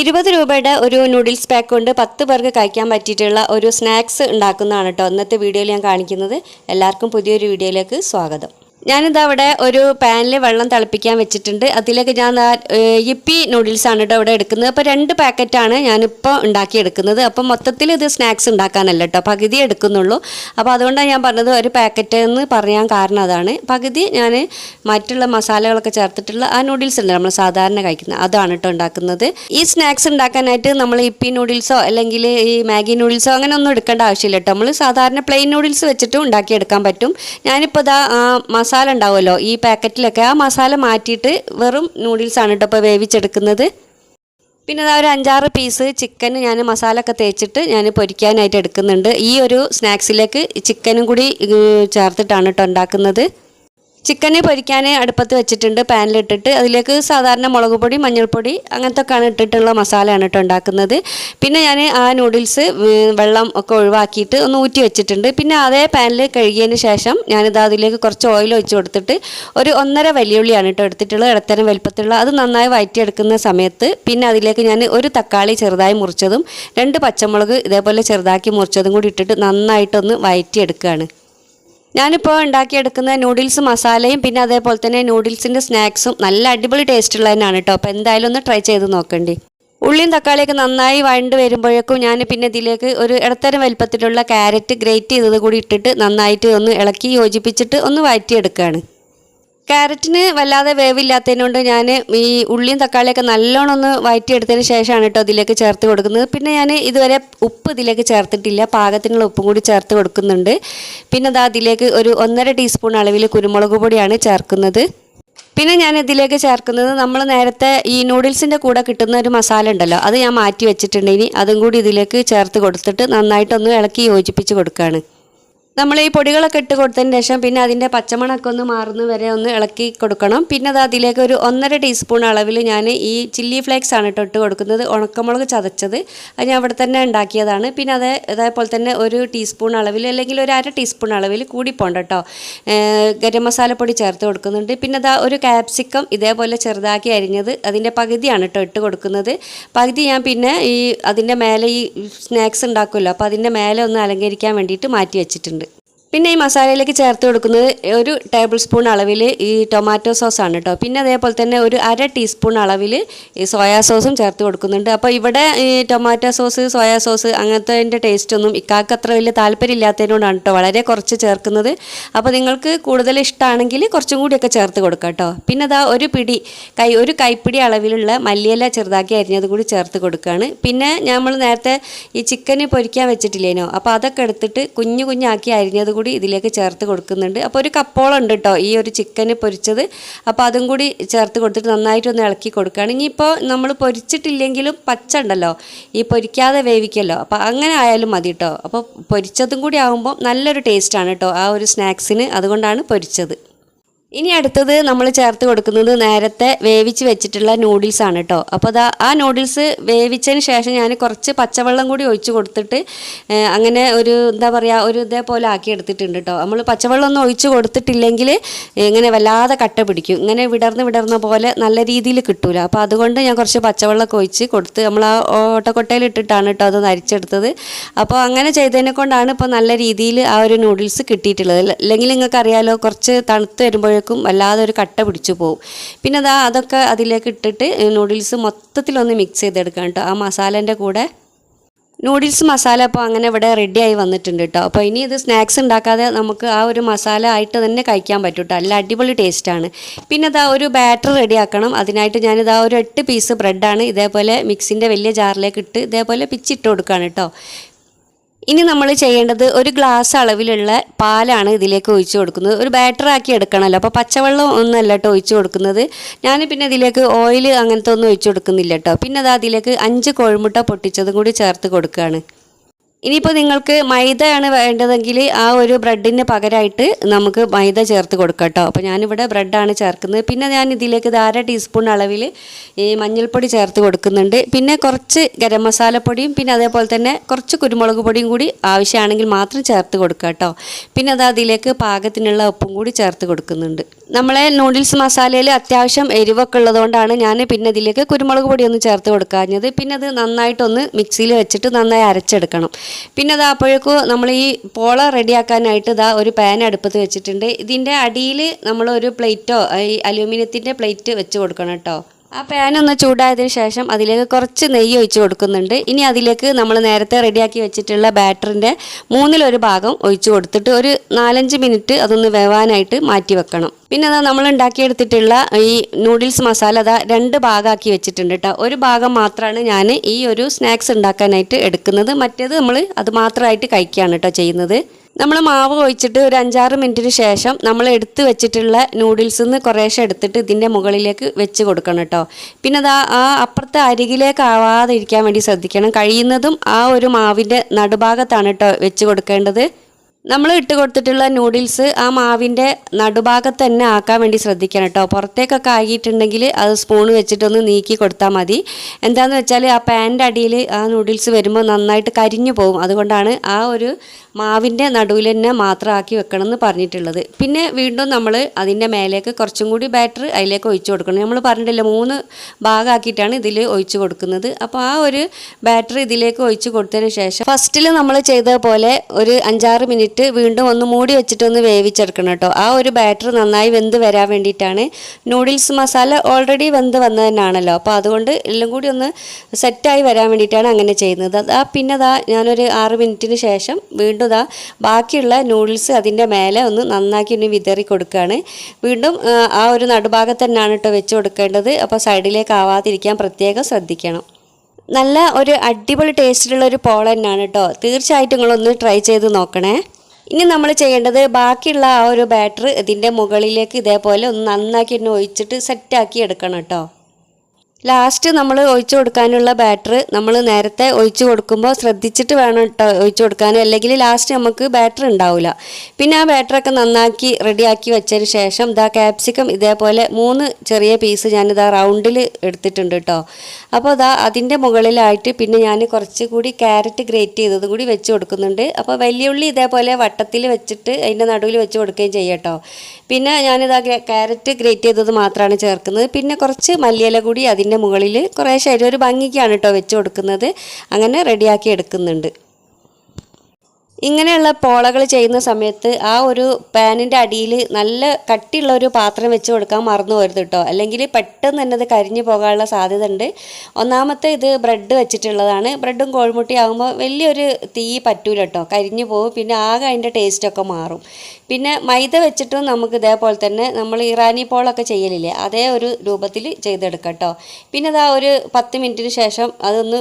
ഇരുപത് രൂപയുടെ ഒരു നൂഡിൽസ് പാക്ക് കൊണ്ട് പത്ത് പേർക്ക് കഴിക്കാൻ പറ്റിയിട്ടുള്ള ഒരു സ്നാക്സ് ഉണ്ടാക്കുന്നതാണ് കേട്ടോ ഇന്നത്തെ വീഡിയോയിൽ ഞാൻ കാണിക്കുന്നത്. എല്ലാവർക്കും പുതിയൊരു വീഡിയോയിലേക്ക് സ്വാഗതം. ഞാനിതാ അവിടെ ഒരു പാനിൽ വെള്ളം തിളപ്പിക്കാൻ വെച്ചിട്ടുണ്ട്. അതിലേക്ക് ഞാൻ യിപ്പി ആണ് കേട്ടോ ഇവിടെ എടുക്കുന്നത്. അപ്പോൾ രണ്ട് പാക്കറ്റാണ് ഞാനിപ്പോൾ ഉണ്ടാക്കിയെടുക്കുന്നത്. അപ്പം മൊത്തത്തിൽ ഇത് സ്നാക്സ് ഉണ്ടാക്കാനല്ല കേട്ടോ പകുതി എടുക്കുന്നുള്ളൂ. അപ്പോൾ അതുകൊണ്ടാണ് ഞാൻ പറഞ്ഞത് ഒരു പാക്കറ്റ് എന്ന് പറയാൻ കാരണം അതാണ്. പകുതി ഞാൻ മറ്റുള്ള മസാലകളൊക്കെ ചേർത്തിട്ടുള്ള ആ നൂഡിൽസ് ഉണ്ട് നമ്മൾ സാധാരണ കഴിക്കുന്നത് അതാണ് കേട്ടോ ഉണ്ടാക്കുന്നത്. ഈ സ്നാക്സ് ഉണ്ടാക്കാനായിട്ട് നമ്മൾ യിപ്പി നൂഡിൽസോ അല്ലെങ്കിൽ ഈ മാഗി നൂഡിൽസോ അങ്ങനെ ഒന്നും എടുക്കേണ്ട ആവശ്യമില്ല കേട്ടോ. നമ്മൾ സാധാരണ പ്ലെയിൻ നൂഡിൽസ് വെച്ചിട്ട് ഉണ്ടാക്കിയെടുക്കാൻ പറ്റും. ഞാനിപ്പോൾ ഇതാ ആ മസാല ഉണ്ടാവുമല്ലോ. ഈ പാക്കറ്റിലൊക്കെ ആ മസാല മാറ്റിയിട്ട് വെറും നൂഡിൽസാണ് കേട്ടോ ഇപ്പോൾ വേവിച്ചെടുക്കുന്നത്. പിന്നെ അതാ ഒരു അഞ്ചാറ് പീസ് ചിക്കൻ ഞാൻ മസാല ഒക്കെ തേച്ചിട്ട് ഞാൻ പൊരിക്കാനായിട്ട് എടുക്കുന്നുണ്ട്. ഈ ഒരു സ്നാക്സിലേക്ക് ചിക്കനും കൂടി ചേർത്തിട്ടാണ് കേട്ടോ ഉണ്ടാക്കുന്നത്. ചിക്കനെ പൊരിക്കാൻ അടുപ്പത്ത് വെച്ചിട്ടുണ്ട്. പാനിലിട്ടിട്ട് അതിലേക്ക് സാധാരണ മുളക് പൊടി മഞ്ഞൾപ്പൊടി അങ്ങനത്തെ ഒക്കെയാണ് ഇട്ടിട്ടുള്ള മസാലയാണ് കേട്ടോ ഉണ്ടാക്കുന്നത്. പിന്നെ ഞാൻ ആ നൂഡിൽസ് വെള്ളം ഒക്കെ ഒഴിവാക്കിയിട്ട് ഒന്ന് ഊറ്റി വെച്ചിട്ടുണ്ട്. പിന്നെ അതേ പാനിൽ കഴുകിയതിന് ശേഷം ഞാനിത് അതിലേക്ക് കുറച്ച് ഓയിൽ ഒഴിച്ച് കൊടുത്തിട്ട് ഒരു ഒന്നര വലിയുള്ളിയാണ് കേട്ടോ എടുത്തിട്ടുള്ളത്. ഇടത്തരം വലിപ്പത്തിലുള്ള അത് നന്നായി വയറ്റിയെടുക്കുന്ന സമയത്ത് പിന്നെ അതിലേക്ക് ഞാൻ ഒരു തക്കാളി ചെറുതായി മുറിച്ചതും രണ്ട് പച്ചമുളക് ഇതേപോലെ ചെറുതാക്കി മുറിച്ചതും കൂടി ഇട്ടിട്ട് നന്നായിട്ടൊന്ന് വഴറ്റിയെടുക്കുകയാണ് ഞാനിപ്പോൾ ഉണ്ടാക്കിയെടുക്കുന്ന നൂഡിൽസ് മസാലയും പിന്നെ അതേപോലെ തന്നെ നൂഡിൽസിന്റെ സ്നാക്സും നല്ല അടിപൊളി ടേസ്റ്റ് ഉള്ളതിനാണ് കേട്ടോ അപ്പോൾ എന്തായാലും ഒന്ന് ട്രൈ ചെയ്ത് നോക്കണ്ടി. ഉള്ളിയും തക്കാളിയൊക്കെ നന്നായി വഴണ്ട് വരുമ്പോഴേക്കും ഞാൻ പിന്നെ ഇതിലേക്ക് ഒരു ഇടത്തരം വലുപ്പത്തിലുള്ള ക്യാരറ്റ് ഗ്രേറ്റ് ചെയ്തത് കൂടി ഇട്ടിട്ട് നന്നായിട്ട് ഒന്ന് ഇളക്കി യോജിപ്പിച്ചിട്ട് ഒന്ന് വഴറ്റിയെടുക്കുകയാണ് ക്യാരറ്റിന് വല്ലാതെ വേവില്ലാത്തതിനോണ്ട് ഞാൻ ഈ ഉള്ളിയും തക്കാളിയൊക്കെ നല്ലോണം ഒന്ന് വഴറ്റിയെടുത്തതിന് ശേഷമാണ് കേട്ടോ ഇതിലേക്ക് ചേർത്ത് കൊടുക്കുന്നത്. പിന്നെ ഞാൻ ഇതുവരെ ഉപ്പ് ഇതിലേക്ക് ചേർത്തിട്ടില്ല. പാകത്തിനുള്ള ഉപ്പും കൂടി ചേർത്ത് കൊടുക്കുന്നുണ്ട്. പിന്നെ അതാ അതിലേക്ക് ഒരു ഒന്നര ടീസ്പൂൺ അളവിൽ കുരുമുളക് പൊടിയാണ് ചേർക്കുന്നത്. പിന്നെ ഞാൻ ഇതിലേക്ക് ചേർക്കുന്നത് നമ്മൾ നേരത്തെ ഈ നൂഡിൽസിന്റെ കൂടെ കിട്ടുന്ന ഒരു മസാല ഉണ്ടല്ലോ അത് ഞാൻ മാറ്റി വെച്ചിട്ടുണ്ട്. ഇനി അതും കൂടി ഇതിലേക്ക് ചേർത്ത് കൊടുത്തിട്ട് നന്നായിട്ടൊന്ന് ഇളക്കി യോജിപ്പിച്ച് കൊടുക്കുകയാണ് നമ്മൾ ഈ പൊടികളൊക്കെ ഇട്ട് കൊടുത്തതിന് ശേഷം പിന്നെ അതിന്റെ പച്ചമണമൊക്കെ ഒന്ന് മാറുന്ന വരെ ഒന്ന് ഇളക്കി കൊടുക്കണം. പിന്നെ അത് അതിലേക്ക് ഒരു ഒന്നര ടീസ്പൂൺ അളവിൽ ഞാൻ ഈ ചില്ലി ഫ്ലേക്സ് ആണ് കേട്ടോ ഇട്ട് കൊടുക്കുന്നത്. ഉണക്കമുളക് ചതച്ചത്. അത് ഞാൻ അവിടെ തന്നെ ഉണ്ടാക്കിയതാണ്. പിന്നെ അത് അതേപോലെ തന്നെ ഒരു ടീസ്പൂൺ അളവിൽ അല്ലെങ്കിൽ ഒരു അര ടീസ്പൂൺ അളവിൽ കൂടി കേട്ടോ ഗരം മസാലപ്പൊടി ചേർത്ത് കൊടുക്കുന്നുണ്ട്. പിന്നെ അതാ ഒരു കാപ്സിക്കം ഇതേപോലെ ചെറുതാക്കി അരിഞ്ഞത് അതിന്റെ പകുതിയാണ് കേട്ടോ ഇട്ട് കൊടുക്കുന്നത്. പകുതി ഞാൻ പിന്നെ ഈ അതിന്റെ മേലെ ഈ സ്നാക്സ് ഉണ്ടാക്കുമല്ലോ അപ്പോൾ അതിന്റെ മേലെ ഒന്ന് അലങ്കരിക്കാൻ വേണ്ടിയിട്ട് മാറ്റി വെച്ചിട്ടുണ്ട്. പിന്നെ ഈ മസാലയിലേക്ക് ചേർത്ത് കൊടുക്കുന്നത് ഒരു ടേബിൾ സ്പൂൺ അളവിൽ ഈ ടൊമാറ്റോ സോസ് ആണ് കേട്ടോ പിന്നെ അതേപോലെ തന്നെ ഒരു അര ടീസ്പൂൺ അളവിൽ ഈ സോയാ സോസും ചേർത്ത് കൊടുക്കുന്നുണ്ട്. അപ്പോൾ ഇവിടെ ഈ ടൊമാറ്റോ സോസ് സോയാ സോസ് അങ്ങനത്തെ ടേസ്റ്റ് ഒന്നും ഇക്കാക്ക് അത്ര വലിയ താല്പര്യം ഇല്ലാത്തതിനോടാണ് കേട്ടോ വളരെ കുറച്ച് ചേർക്കുന്നത്. അപ്പോൾ നിങ്ങൾക്ക് കൂടുതൽ ഇഷ്ടമാണെങ്കിൽ കുറച്ചും കൂടിയൊക്കെ ചേർത്ത് കൊടുക്കാം കേട്ടോ പിന്നെ അതാ ഒരു പിടി കൈ ഒരു കൈപ്പിടി അളവിലുള്ള മല്ലിയില ചെറുതാക്കി അരിഞ്ഞത് കൂടി ചേർത്ത് കൊടുക്കുകയാണ് പിന്നെ നമ്മൾ നേരത്തെ ഈ ചിക്കന് പൊരിക്കാൻ വെച്ചിട്ടില്ലേനോ? അപ്പോൾ അതൊക്കെ എടുത്തിട്ട് കുഞ്ഞു കുഞ്ഞാക്കി അരിഞ്ഞത് കൂടി ഇതിലേക്ക് ചേർത്ത് കൊടുക്കുന്നുണ്ട്. അപ്പോൾ ഒരു കപ്പോളം ഉണ്ട് കേട്ടോ ഈ ഒരു ചിക്കൻ പൊരിച്ചത്. അപ്പോൾ അതും കൂടി ചേർത്ത് കൊടുത്തിട്ട് നന്നായിട്ടൊന്ന് ഇളക്കി കൊടുക്കുകയാണ്. ഇനിയിപ്പോൾ നമ്മൾ പൊരിച്ചിട്ടില്ലെങ്കിലും പച്ച ഉണ്ടല്ലോ ഈ പൊരിക്കാതെ വേവിക്കല്ലോ അപ്പോൾ അങ്ങനെ ആയാലും മതി കേട്ടോ അപ്പോൾ പൊരിച്ചതും കൂടി ആകുമ്പോൾ നല്ലൊരു ടേസ്റ്റാണ് കേട്ടോ ആ ഒരു സ്നാക്സിന് അതുകൊണ്ടാണ് പൊരിച്ചത്. ഇനി അടുത്തത് നമ്മൾ ചേർത്ത് കൊടുക്കുന്നത് നേരത്തെ വേവിച്ച് വെച്ചിട്ടുള്ള നൂഡിൽസ് ആണ് കേട്ടോ അപ്പോൾ അതാ ആ നൂഡിൽസ് വേവിച്ചതിന് ശേഷം ഞാൻ കുറച്ച് പച്ചവെള്ളം കൂടി ഒഴിച്ച് കൊടുത്തിട്ട് അങ്ങനെ ഒരു എന്താ പറയുക ഒരു ഇതേപോലെ ആക്കി എടുത്തിട്ടുണ്ട് കേട്ടോ നമ്മൾ പച്ചവെള്ളം ഒന്നും ഒഴിച്ച് കൊടുത്തിട്ടില്ലെങ്കിൽ ഇങ്ങനെ വല്ലാതെ കട്ട പിടിക്കും. ഇങ്ങനെ വിടർന്ന് വിടർന്ന പോലെ നല്ല രീതിയിൽ കിട്ടൂല. അപ്പോൾ അതുകൊണ്ട് ഞാൻ കുറച്ച് പച്ചവെള്ളമൊക്കെ ഒഴിച്ച് കൊടുത്ത് നമ്മൾ ആ ഓട്ടക്കൊട്ടയിൽ ഇട്ടിട്ടാണ് കേട്ടോ അത് നരിച്ചെടുത്തത്. അപ്പോൾ അങ്ങനെ ചെയ്തതിനെ കൊണ്ടാണ് ഇപ്പോൾ നല്ല രീതിയിൽ ആ ഒരു നൂഡിൽസ് കിട്ടിയിട്ടുള്ളത്. അല്ലെങ്കിൽ നിങ്ങൾക്കറിയാലോ കുറച്ച് തണുത്ത് വരുമ്പോഴേക്കും വല്ലാതെ ഒരു കട്ട പിടിച്ചു പോകും പിന്നെ അതാ അതൊക്കെ അതിലേക്ക് ഇട്ടിട്ട് നൂഡിൽസ് മൊത്തത്തിലൊന്ന് മിക്സ് ചെയ്തെടുക്കാം കേട്ടോ. ആ മസാലേന്റെ കൂടെ നൂഡിൽസ് മസാല അപ്പോൾ അങ്ങനെ ഇവിടെ റെഡി ആയി വന്നിട്ടുണ്ട് കേട്ടോ. അപ്പോൾ ഇനി ഇത് സ്നാക്സ് ഉണ്ടാക്കാതെ നമുക്ക് ആ ഒരു മസാല ആയിട്ട് തന്നെ കഴിക്കാൻ പറ്റും കേട്ടോ. നല്ല അടിപൊളി ടേസ്റ്റാണ് പിന്നെ ഇതാ ഒരു ബാറ്റർ റെഡി ആക്കണം. അതിനായിട്ട് ഞാനിതാ ഒരു എട്ട് പീസ് ബ്രെഡാണ് ഇതേപോലെ മിക്സിന്റെ വലിയ ജാറിലേക്ക് ഇട്ട് ഇതേപോലെ പിച്ചിട്ട് കൊടുക്കുകയാണ് കേട്ടോ. ഇനി നമ്മൾ ചെയ്യേണ്ടത് ഒരു ഗ്ലാസ് അളവിലുള്ള പാലാണ് ഇതിലേക്ക് ഒഴിച്ച് കൊടുക്കുന്നത്. ഒരു ബാറ്റർ ആക്കി എടുക്കണമല്ലോ. അപ്പോൾ പച്ചവെള്ളം ഒന്നല്ല കേട്ടോ ഒഴിച്ച് കൊടുക്കുന്നത്. ഞാൻ പിന്നെ ഇതിലേക്ക് ഓയിൽ അങ്ങനത്തെ ഒന്നും ഒഴിച്ച് കൊടുക്കുന്നില്ല കേട്ടോ. പിന്നെ അത് അതിലേക്ക് അഞ്ച് കോഴിമുട്ട പൊട്ടിച്ചതും കൂടി ചേർത്ത് കൊടുക്കുകയാണ്. ഇനിയിപ്പോൾ നിങ്ങൾക്ക് മൈദയാണ് വേണ്ടതെങ്കിൽ ആ ഒരു ബ്രെഡിന് പകരമായിട്ട് നമുക്ക് മൈദ ചേർത്ത് കൊടുക്കാം കേട്ടോ. അപ്പോൾ ഞാനിവിടെ ബ്രെഡാണ് ചേർക്കുന്നത്. പിന്നെ ഞാൻ ഇതിലേക്ക് ഇത് അര ടീസ്പൂൺ അളവിൽ ഈ മഞ്ഞൾപ്പൊടി ചേർത്ത് കൊടുക്കുന്നുണ്ട്. പിന്നെ കുറച്ച് ഗരം മസാലപ്പൊടിയും പിന്നെ അതേപോലെ തന്നെ കുറച്ച് കുരുമുളക് പൊടിയും കൂടി ആവശ്യമാണെങ്കിൽ മാത്രം ചേർത്ത് കൊടുക്കുക കേട്ടോ. പിന്നെ അത് അതിലേക്ക് പാകത്തിനുള്ള ഉപ്പും കൂടി ചേർത്ത് കൊടുക്കുന്നുണ്ട്. നമ്മളെ നൂഡിൽസ് മസാലയിൽ അത്യാവശ്യം എരിവൊക്കെ ഉള്ളതുകൊണ്ടാണ് ഞാൻ പിന്നെ ഇതിലേക്ക് കുരുമുളക് പൊടിയൊന്നും ചേർത്ത് കൊടുക്കാഞ്ഞത്. പിന്നെ അത് നന്നായിട്ടൊന്ന് മിക്സിയിൽ വെച്ചിട്ട് നന്നായി അരച്ചെടുക്കണം. പിന്നെ അത് അപ്പോഴേക്കും നമ്മൾ ഈ പോള റെഡിയാക്കാനായിട്ട് ഇതാ ഒരു പാൻ അടുപ്പത്ത് വെച്ചിട്ടുണ്ട്. ഇതിന്റെ അടിയിൽ നമ്മൾ ഒരു പ്ലേറ്റോ ഈ അലൂമിനിയത്തിന്റെ പ്ലേറ്റ് വെച്ച് കൊടുക്കണം കേട്ടോ. ആ പാൻ ഒന്ന് ചൂടായതിനു ശേഷം അതിലേക്ക് കുറച്ച് നെയ്യ് ഒഴിച്ച് കൊടുക്കുന്നുണ്ട്. ഇനി അതിലേക്ക് നമ്മൾ നേരത്തെ റെഡിയാക്കി വെച്ചിട്ടുള്ള ബാറ്ററിന്റെ മൂന്നിലൊരു ഭാഗം ഒഴിച്ച് കൊടുത്തിട്ട് ഒരു നാലഞ്ച് മിനിറ്റ് അതൊന്ന് വേവാനായിട്ട് മാറ്റി വെക്കണം. പിന്നെ അതാ നമ്മൾ ഉണ്ടാക്കിയെടുത്തിട്ടുള്ള ഈ നൂഡിൽസ് മസാല അതാ രണ്ട് ഭാഗമാക്കി വെച്ചിട്ടുണ്ട് കേട്ടോ ഒരു ഭാഗം മാത്രമാണ് ഞാൻ ഈ ഒരു സ്നാക്സ് ഉണ്ടാക്കാനായിട്ട് എടുക്കുന്നത്. മറ്റേത് നമ്മൾ അത് മാത്രമായിട്ട് കഴിക്കുകയാണ് കേട്ടോ ചെയ്യുന്നത്. നമ്മൾ മാവ് ഒഴിച്ചിട്ട് ഒരു അഞ്ചാറ് മിനിറ്റിന് ശേഷം നമ്മൾ എടുത്ത് വെച്ചിട്ടുള്ള നൂഡിൽസ് നിന്ന് കുറേശ്ശെ എടുത്തിട്ട് ഇതിന്റെ മുകളിലേക്ക് വെച്ച് കൊടുക്കണം കേട്ടോ. പിന്നെ അത് ആ അപ്പുറത്തെ അരികിലേക്ക് ആവാതിരിക്കാൻ വേണ്ടി ശ്രദ്ധിക്കണം. കഴിയുന്നതും ആ ഒരു മാവിന്റെ നടുഭാഗത്താണ് കേട്ടോ വെച്ച് കൊടുക്കേണ്ടത്. നമ്മൾ ഇട്ട് കൊടുത്തിട്ടുള്ള നൂഡിൽസ് ആ മാവിന്റെ നടുഭാഗത്ത് തന്നെ ആക്കാൻ വേണ്ടി ശ്രദ്ധിക്കണം കേട്ടോ പുറത്തേക്കൊക്കെ ആകിയിട്ടുണ്ടെങ്കിൽ അത് സ്പൂൺ വെച്ചിട്ടൊന്ന് നീക്കി കൊടുത്താൽ മതി. എന്താണെന്ന് വെച്ചാൽ ആ പാന്റെ അടിയിൽ ആ നൂഡിൽസ് വരുമ്പോൾ നന്നായിട്ട് കരിഞ്ഞു പോകും. അതുകൊണ്ടാണ് ആ ഒരു മാവിന്റെ നടുവിൽ തന്നെ മാത്രം ആക്കി വെക്കണം എന്ന് പറഞ്ഞിട്ടുള്ളത്. പിന്നെ വീണ്ടും നമ്മൾ അതിന്റെ മേലേക്ക് കുറച്ചും കൂടി ബാറ്റർ അതിലേക്ക് ഒഴിച്ചു കൊടുക്കണം. നമ്മൾ പറഞ്ഞിട്ടില്ല മൂന്ന് ഭാഗമാക്കിയിട്ടാണ് ഇതിൽ ഒഴിച്ചു കൊടുക്കുന്നത്. അപ്പോൾ ആ ഒരു ബാറ്റർ ഇതിലേക്ക് ഒഴിച്ചു കൊടുത്തതിന് ശേഷം ഫസ്റ്റിൽ നമ്മൾ ചെയ്ത പോലെ ഒരു അഞ്ചാറ് മിനിറ്റ് വീണ്ടും ഒന്ന് മൂടി വെച്ചിട്ട് ഒന്ന് വേവിച്ചെടുക്കണം കേട്ടോ. ആ ഒരു ബാറ്റർ നന്നായി വെന്ത് വരാൻ വേണ്ടിയിട്ടാണ് നൂഡിൽസ് മസാല ഓൾറെഡി വെന്ത് വന്നത് തന്നെയാണല്ലോ അപ്പോൾ അതുകൊണ്ട് എല്ലാം കൂടി ഒന്ന് സെറ്റായി വരാൻ വേണ്ടിയിട്ടാണ് അങ്ങനെ ചെയ്യുന്നത്. അതാ പിന്നെ അതാ ഞാനൊരു ആറ് മിനിറ്റിന് ശേഷം വീണ്ടും ഇതാ ബാക്കിയുള്ള നൂഡിൽസ് അതിന്റെ മേലെ ഒന്ന് നന്നാക്കി ഒന്ന് വിതറി കൊടുക്കുകയാണ്. വീണ്ടും ആ, ആ ഒരു നടുഭാഗത്ത് തന്നെയാണ് കേട്ടോ വെച്ച് കൊടുക്കേണ്ടത്. അപ്പോൾ സൈഡിലേക്ക് ആവാതിരിക്കാൻ പ്രത്യേകം ശ്രദ്ധിക്കണം. നല്ല ഒരു അടിപൊളി ടേസ്റ്റിലുള്ള ഒരു പോള തന്നെയാണ് കേട്ടോ. തീർച്ചയായിട്ടും നിങ്ങളൊന്ന് ട്രൈ ചെയ്ത് നോക്കണേ. ഇനി നമ്മൾ ചെയ്യേണ്ടത് ബാക്കിയുള്ള ആ ഒരു ബാറ്റർ ഇതിന്റെ മുകളിലേക്ക് ഇതേപോലെ ഒന്ന് നന്നാക്കി ഒന്ന് ഒഴിച്ചിട്ട് സെറ്റാക്കി എടുക്കണം കേട്ടോ. ലാസ്റ്റ് നമ്മൾ ഒഴിച്ചു കൊടുക്കാനുള്ള ബാറ്റർ നമ്മൾ നേരത്തെ ഒഴിച്ചു കൊടുക്കുമ്പോൾ ശ്രദ്ധിച്ചിട്ട് വേണം കേട്ടോ ഒഴിച്ചു കൊടുക്കാൻ അല്ലെങ്കിൽ ലാസ്റ്റ് നമുക്ക് ബാറ്റർ ഉണ്ടാവില്ല പിന്നെ ആ ബാറ്ററൊക്കെ നന്നാക്കി റെഡിയാക്കി വെച്ചതിന് ശേഷം ഇതാ ക്യാപ്സിക്കം ഇതേപോലെ മൂന്ന് ചെറിയ പീസ് ഞാനിതാ റൗണ്ടിൽ എടുത്തിട്ടുണ്ട് കേട്ടോ അപ്പോൾ ഇതാ അതിന്റെ മുകളിലായിട്ട് പിന്നെ ഞാൻ കുറച്ച് കൂടി ക്യാരറ്റ് ഗ്രേറ്റ് ചെയ്തത് കൂടി വെച്ച് കൊടുക്കുന്നുണ്ട്. അപ്പോൾ വലിയുള്ളി ഇതേപോലെ വട്ടത്തിൽ വെച്ചിട്ട് അതിന്റെ നടുവിൽ വെച്ച് കൊടുക്കുകയും ചെയ്യട്ടോ പിന്നെ ഞാനിതാ ക്യാരറ്റ് ഗ്രേറ്റ് ചെയ്തത് മാത്രമാണ് ചേർക്കുന്നത്. പിന്നെ കുറച്ച് മല്ലിയില കൂടി അതിന്റെ മുകളിൽ കുറേശ്ശെ ഒരു ഭംഗിക്കാണ് കേട്ടോ വെച്ച് കൊടുക്കുന്നത്. അങ്ങനെ റെഡിയാക്കി എടുക്കുന്നുണ്ട്. ഇങ്ങനെയുള്ള പോളകൾ ചെയ്യുന്ന സമയത്ത് ആ ഒരു പാനിന്റെ അടിയിൽ നല്ല കട്ടിയുള്ള ഒരു പാത്രം വെച്ച് കൊടുക്കാൻ മറന്നു പോരുത് കേട്ടോ. അല്ലെങ്കിൽ പെട്ടെന്ന് തന്നെ അത് കരിഞ്ഞു പോകാനുള്ള സാധ്യത ഉണ്ട് ഒന്നാമത്തെ ഇത് ബ്രെഡ് വെച്ചിട്ടുള്ളതാണ്. ബ്രെഡും കോഴിമുട്ടി ആകുമ്പോൾ വലിയൊരു തീ പറ്റൂല കേട്ടോ. കരിഞ്ഞു പോകും. പിന്നെ ആകെ അതിന്റെ ടേസ്റ്റൊക്കെ മാറും. പിന്നെ മൈദ വെച്ചിട്ടും നമുക്ക് ഇതേപോലെ തന്നെ നമ്മൾ ഇറാനി പോളൊക്കെ ചെയ്യലില്ലേ അതേ ഒരു രൂപത്തിൽ ചെയ്തെടുക്കാം കേട്ടോ. പിന്നെ അതാ ഒരു പത്ത് മിനിറ്റിന് ശേഷം അതൊന്ന്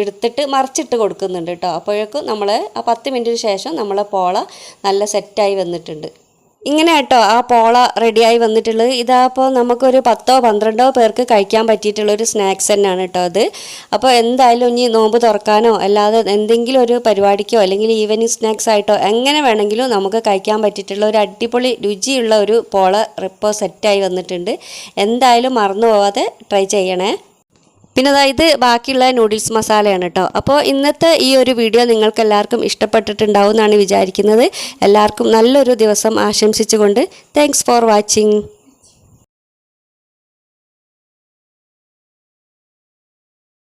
എടുത്തിട്ട് മറിച്ചിട്ട് കൊടുക്കുന്നുണ്ട് കേട്ടോ. അപ്പോഴേക്കും നമ്മൾ ആ പത്ത് മിനിറ്റിന് ശേഷം നമ്മളെ പോള നല്ല സെറ്റായി വന്നിട്ടുണ്ട്. ഇങ്ങനെ കേട്ടോ ആ പോള റെഡിയായി വന്നിട്ടുള്ളത്. ഇതാപ്പോൾ നമുക്കൊരു പത്തോ പന്ത്രണ്ടോ പേർക്ക് കഴിക്കാൻ പറ്റിയിട്ടുള്ള ഒരു സ്നാക്സ് തന്നെയാണ് കേട്ടോ അത്. അപ്പോൾ എന്തായാലും ഇനി നോമ്പ് തുറക്കാനോ അല്ലാതെ എന്തെങ്കിലും ഒരു പരിപാടിക്കോ അല്ലെങ്കിൽ ഈവനിങ് സ്നാക്സ് ആയിട്ടോ എങ്ങനെ വേണമെങ്കിലും നമുക്ക് കഴിക്കാൻ പറ്റിയിട്ടുള്ള ഒരു അടിപൊളി രുചിയുള്ള ഒരു പോള ഇപ്പോൾ സെറ്റായി വന്നിട്ടുണ്ട്. എന്തായാലും മറന്നു പോവാതെ ട്രൈ ചെയ്യണേ. പിന്നെ അതായത് ബാക്കിയുള്ള നൂഡിൽസ് മസാലയാണ് കേട്ടോ അപ്പോൾ ഇന്നത്തെ ഈ ഒരു വീഡിയോ നിങ്ങൾക്ക് എല്ലാവർക്കും ഇഷ്ടപ്പെട്ടിട്ടുണ്ടാവും എന്നാണ് വിചാരിക്കുന്നത്. എല്ലാവർക്കും നല്ലൊരു ദിവസം ആശംസിച്ചുകൊണ്ട് താങ്ക്സ് ഫോർ വാച്ചിങ്